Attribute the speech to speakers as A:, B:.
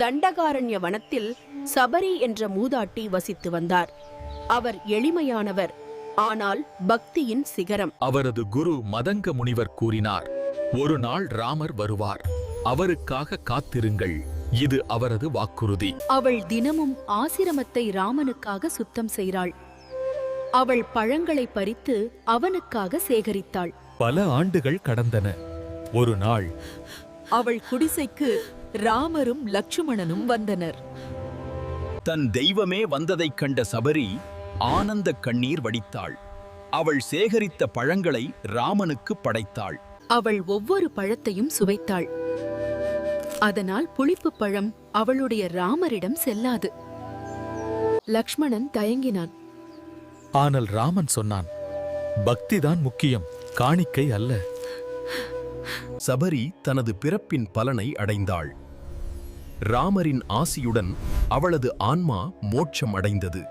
A: தண்டகாரண்ய வனத்தில் சபரி என்ற மூதாட்டி வசித்து வந்தார். அவர் எளிமையானவர் ஆனால் பக்தியின் சிகரம்.
B: அவரது குரு மதங்க முனிவர் கூறினார் ஒரு நாள் ராமர் வருவார் அவருக்காக காத்திருங்கள் இது அவரது வாக்குறுதி.
C: அவள் தினமும் ஆசிரமத்தை ராமனுக்காக சுத்தம் செய்கிறாள். அவள் பழங்களை பறித்து அவனுக்காக சேகரித்தாள்.
D: பல ஆண்டுகள் கடந்தன. ஒரு நாள்
C: அவள் குடிசைக்கு ராமரும் லட்சுமணனும் வந்தனர்.
E: தன் தெய்வமே வந்ததைக் கண்ட சபரி ஆனந்த கண்ணீர் வடித்தாள். அவள் சேகரித்த பழங்களை ராமனுக்கு படைத்தாள்.
C: அவள் ஒவ்வொரு பழத்தையும் சுவைத்தாள். அதனால் புளிப்பு பழம் அவளுடைய ராமரிடம் செல்லாது. லக்ஷ்மணன் தயங்கினான்.
D: ஆனால் ராமன் சொன்னான் பக்திதான் முக்கியம் காணிக்கை அல்ல.
E: சபரி தனது பிறப்பின் பலனை அடைந்தாள். ராமரின் ஆசியுடன் அவளது ஆன்மா மோட்சம் அடைந்தது.